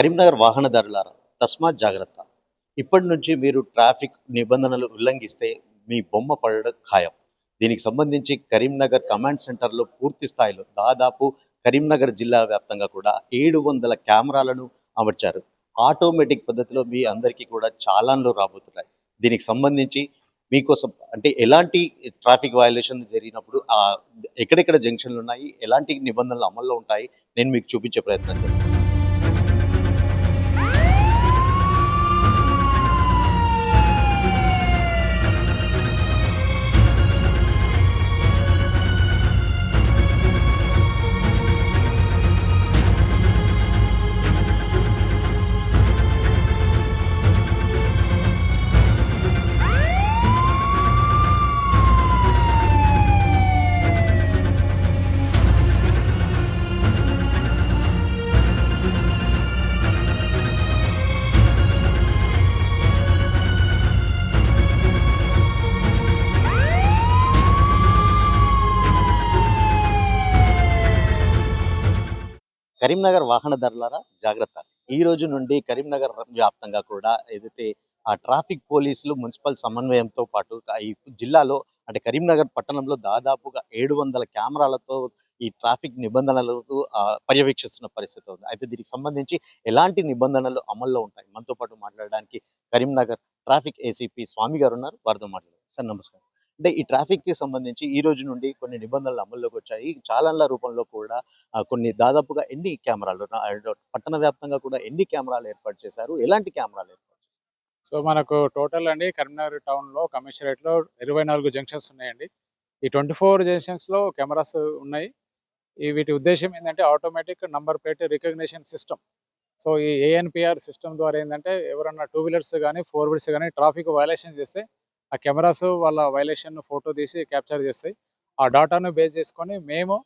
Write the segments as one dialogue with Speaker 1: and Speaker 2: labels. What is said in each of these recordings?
Speaker 1: కరీంనగర్ వాహనదారులారా తస్మాత్ జాగ్రత్త. ఇప్పటి నుంచి మీరు ట్రాఫిక్ నిబంధనలు ఉల్లంఘిస్తే మీ బొమ్మ పడడం ఖాయం. దీనికి సంబంధించి కరీంనగర్ కమాండ్ సెంటర్లో పూర్తి స్థాయిలో దాదాపు కరీంనగర్ జిల్లా వ్యాప్తంగా కూడా ఏడు వందల కెమెరాలను అమర్చారు. ఆటోమేటిక్ పద్ధతిలో మీ అందరికీ కూడా చాలాన్లు రాబోతున్నాయి. దీనికి సంబంధించి మీకోసం అంటే ఎలాంటి ట్రాఫిక్ వయలేషన్ జరిగినప్పుడు ఎక్కడెక్కడ జంక్షన్లు ఉన్నాయి ఎలాంటి నిబంధనలు అమల్లో ఉంటాయి నేను మీకు చూపించే ప్రయత్నం చేస్తాను. కరీంనగర్ వాహనదారులారా జాగ్రత్త. ఈ రోజు నుండి కరీంనగర్ వ్యాప్తంగా కూడా ఏదైతే ఆ ట్రాఫిక్ పోలీసులు మున్సిపల్ సమన్వయంతో పాటు ఈ జిల్లాలో అంటే కరీంనగర్ పట్టణంలో దాదాపుగా ఏడు వందల కెమెరాలతో ఈ ట్రాఫిక్ నిబంధనలకు పర్యవేక్షిస్తున్న పరిస్థితి ఉంది. అయితే దీనికి సంబంధించి ఎలాంటి నిబంధనలు అమల్లో ఉంటాయి? మనతో పాటు మాట్లాడడానికి కరీంనగర్ ట్రాఫిక్ ఏసీపీ స్వామి గారు ఉన్నారు. వారితో మాట్లాడారు సార్ నమస్కారం. అంటే ఈ ట్రాఫిక్కి సంబంధించి ఈ రోజు నుండి కొన్ని నిబంధనలు అమల్లోకి వచ్చాయి. చాలన్ల రూపంలో కూడా కొన్ని దాదాపుగా ఎన్ని కెమెరాలు పట్టణ వ్యాప్తంగా కూడా ఎన్ని కెమెరాలు ఏర్పాటు చేశారు? ఎలాంటి కెమెరాలు ఏర్పాటు
Speaker 2: సో మనకు టోటల్ అండి కరీంనగర్ టౌన్లో కమిషనరేట్లో ఇరవై నాలుగు జంక్షన్స్ ఉన్నాయండి. ఈ ట్వంటీ ఫోర్ జంక్షన్స్లో కెమెరాస్ ఉన్నాయి. ఈ వీటి ఉద్దేశం ఏంటంటే automatic number plate recognition system. So ఈ ఏఎన్పిఆర్ సిస్టమ్ ద్వారా ఏంటంటే ఎవరన్నా టూ వీలర్స్ కానీ ఫోర్ వీలర్స్ కానీ ట్రాఫిక్ వైలేషన్ చేస్తే ఆ కెమెరాస్ వాళ్ళ వైలేషన్ ఫోటో తీసి క్యాప్చర్ చేస్తాయి. ఆ డాటాను బేస్ చేసుకొని మేము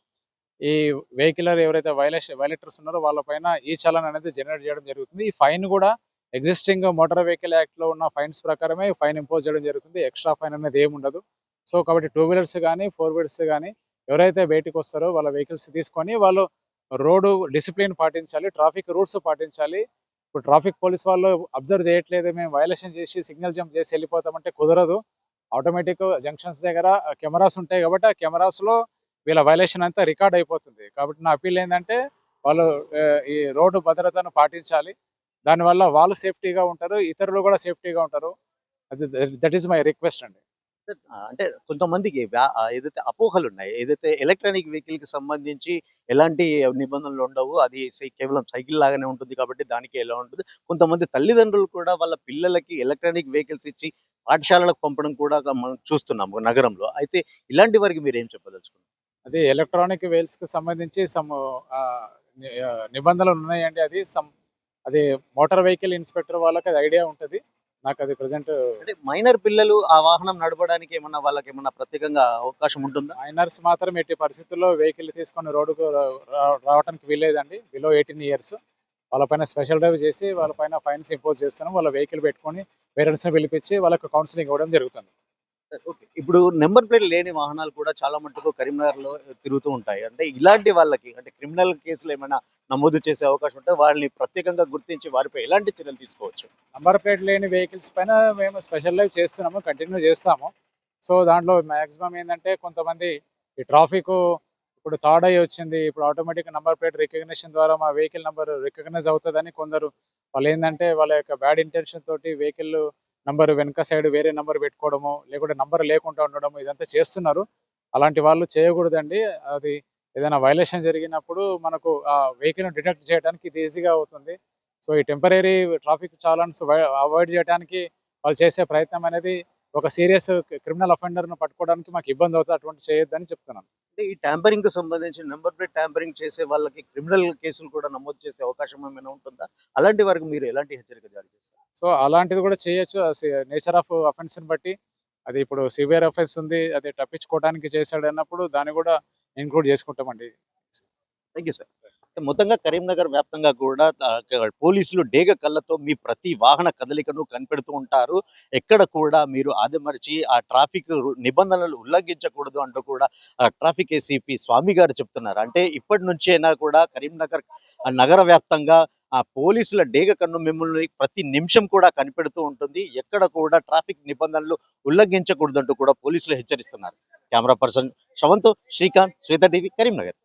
Speaker 2: ఈ వెహికలర్ ఎవరైతే వైలేషన్ వైలేటర్స్ ఉన్నారో వాళ్ళపైన ఈ చలన్ అనేది జనరేట్ చేయడం జరుగుతుంది. ఈ ఫైన్ కూడా ఎగ్జిస్టింగ్ మోటార్ వెహికల్ యాక్ట్లో ఉన్న ఫైన్స్ ప్రకారమే ఫైన్ ఇంపోజ్ చేయడం జరుగుతుంది. ఎక్స్ట్రా ఫైన్ అనేది ఏమి ఉండదు. సో కాబట్టి టూ వీలర్స్ కానీ ఫోర్ వీలర్స్ కానీ ఎవరైతే బయటకు వస్తారో వాళ్ళ వెహికల్స్ తీసుకొని వాళ్ళు రోడ్డు డిసిప్లిన్ పాటించాలి ట్రాఫిక్ రూల్స్ పాటించాలి. ఇప్పుడు ట్రాఫిక్ పోలీస్ వాళ్ళు అబ్జర్వ్ చేయట్లేదు మేము వైలేషన్ చేసి సిగ్నల్ జంప్ చేసి వెళ్ళిపోతామంటే కుదరదు. ఆటోమేటిక్ జంక్షన్స్ దగ్గర కెమెరాస్ ఉంటాయి కాబట్టి ఆ కెమెరాస్లో వీళ్ళ వైలేషన్ అంతా రికార్డ్ అయిపోతుంది. కాబట్టి నా అపీల్ ఏంటంటే వాళ్ళు ఈ రోడ్డు భద్రతను పాటించాలి. దానివల్ల వాళ్ళు సేఫ్టీగా ఉంటారు ఇతరులు కూడా సేఫ్టీగా ఉంటారు. అది దట్ ఈస్ మై రిక్వెస్ట్ అండి.
Speaker 1: అంటే కొంతమందికి వ్యా- ఆ, ఏదైతే అపోహలు ఉన్నాయి ఏదైతే ఎలక్ట్రానిక్ వెహికల్కి సంబంధించి ఎలాంటి నిబంధనలు ఉండవు అది సై- కేవలం సైకిల్ లాగానే ఉంటుంది కాబట్టి దానికి ఎలా ఉంటుంది. కొంతమంది తల్లిదండ్రులు కూడా వాళ్ళ పిల్లలకి ఎలక్ట్రానిక్ వెహికల్స్ ఇచ్చి పాఠశాలలకు పంపడం కూడా మనం చూస్తున్నాము నగరంలో. అయితే ఇలాంటి వారికి మీరు ఏం చెప్పదలుచుకున్నారు?
Speaker 2: అది ఎలక్ట్రానిక్ వెహిల్స్కి సంబంధించి సమ్ నిబంధనలు ఉన్నాయండి. అది సమ్ అది మోటార్ వెహికల్ ఇన్స్పెక్టర్ వాళ్ళకి అది ఐడియా ఉంటుంది. నాకు అది ప్రజెంట్
Speaker 1: అంటే మైనర్ పిల్లలు ఆ వాహనం నడపడానికి ఏమన్నా వాళ్ళకి ఏమన్నా ప్రత్యేకంగా అవకాశం ఉంటుందా?
Speaker 2: మైనర్స్ మాత్రం ఎట్టి పరిస్థితుల్లో వెహికల్ తీసుకొని రోడ్డుకు రావడానికి వీల్లేదండి. బిలో ఎయిటీన్ ఇయర్స్ వాళ్ళపైన స్పెషల్ డ్రైవ్ చేసి వాళ్ళపైన ఫైన్స్ ఇంపోజ్ చేస్తున్నాం. వాళ్ళ వెహికల్ పెట్టుకొని పేరెంట్స్ని పిలిపించి వాళ్ళకి కౌన్సిలింగ్ ఇవ్వడం జరుగుతుంది.
Speaker 1: ఇప్పుడు నెంబర్ ప్లేట్ లేని వాహనాలు కూడా చాలా మటుకు కరీంనగర్లో తిరుగుతూ ఉంటాయి. అంటే ఇలాంటి వాళ్ళకి అంటే క్రిమినల్ కేసులు ఏమైనా నమోదు చేసే అవకాశం ఉంటే వాళ్ళని ప్రత్యేకంగా గుర్తించి వారిపై ఎలాంటి చర్యలు తీసుకోవచ్చు?
Speaker 2: నంబర్ ప్లేట్ లేని వెహికల్స్ పైన మేము స్పెషల్ లైవ్ చేస్తున్నాము కంటిన్యూ చేస్తాము. సో దాంట్లో మాక్సిమం ఏంటంటే కొంతమంది ఈ ట్రాఫిక్ ఇప్పుడు థర్డ్ అయ్యి వచ్చింది ఇప్పుడు ఆటోమేటిక్ నంబర్ ప్లేట్ రికగ్నిషన్ ద్వారా మా వెహికల్ నెంబర్ రికగ్నైజ్ అవుతుందని కొందరు వాళ్ళు ఏంటంటే వాళ్ళ యొక్క బ్యాడ్ ఇంటెన్షన్ తోటి వెహికల్ నంబర్ వెనక సైడ్ వేరే నంబర్ పెట్టుకోవడము లేకుంటే నంబర్ లేకుండా ఉండడము ఇదంతా చేస్తున్నారు. అలాంటి వాళ్ళు చేయకూడదండి. అది ఏదైనా వైలేషన్ జరిగినప్పుడు మనకు ఆ వెహికల్ డిటెక్ట్ చేయడానికి ఇది ఈజీగా అవుతుంది. సో ఈ టెంపరీ ట్రాఫిక్ చాలన్స్ అవాయిడ్ చేయడానికి వాళ్ళు చేసే ప్రయత్నం అనేది ఒక సీరియస్ క్రిమినల్ అఫెండర్ను పట్టుకోవడానికి మాకు ఇబ్బంది అవుతుంది. అటువంటి చేయొద్దని చెప్తున్నాను.
Speaker 1: అంటే ఈ ట్యాంపరింగ్కు సంబంధించి నెంబర్ ప్లేట్ ట్యాంపరింగ్ చేసే వాళ్ళకి క్రిమినల్ కేసులు కూడా నమోదు చేసే అవకాశం ఏమైనా ఉంటుందా? అలాంటి వారికి మీరు ఎలాంటి హెచ్చరిక జారీ చేస్తారు?
Speaker 2: సో అలాంటిది కూడా చేయొచ్చు. నేచర్ ఆఫ్ అఫెన్స్ని బట్టి. అది ఇప్పుడు సివియర్ అఫెన్స్ ఉంది అది తప్పించుకోవడానికి చేశాడు అన్నప్పుడు దాన్ని కూడా ఇంక్లూడ్ చేసుకుంటామండి.
Speaker 1: Thank you sir. మొత్తంగా కరీంనగర్ వ్యాప్తంగా కూడా పోలీసులు డేగ కళ్ళతో మీ ప్రతి వాహన కదలికను కనిపెడుతూ ఉంటారు. ఎక్కడ కూడా మీరు ఆదమర్చి ఆ ట్రాఫిక్ నిబంధనలు ఉల్లంఘించకూడదు అంటూ కూడా ఆ ట్రాఫిక్ ఏసీపీ స్వామి గారు చెప్తున్నారు. అంటే ఇప్పటి నుంచి అయినా కూడా కరీంనగర్ నగర వ్యాప్తంగా ఆ పోలీసుల డేగ కన్ను మిమ్మల్ని ప్రతి నిమిషం కూడా కనిపెడుతూ ఉంటుంది. ఎక్కడ కూడా ట్రాఫిక్ నిబంధనలు ఉల్లంఘించకూడదంటూ కూడా పోలీసులు హెచ్చరిస్తున్నారు. Camera person Sravanth Srikanth Shweta TV Karimnagar.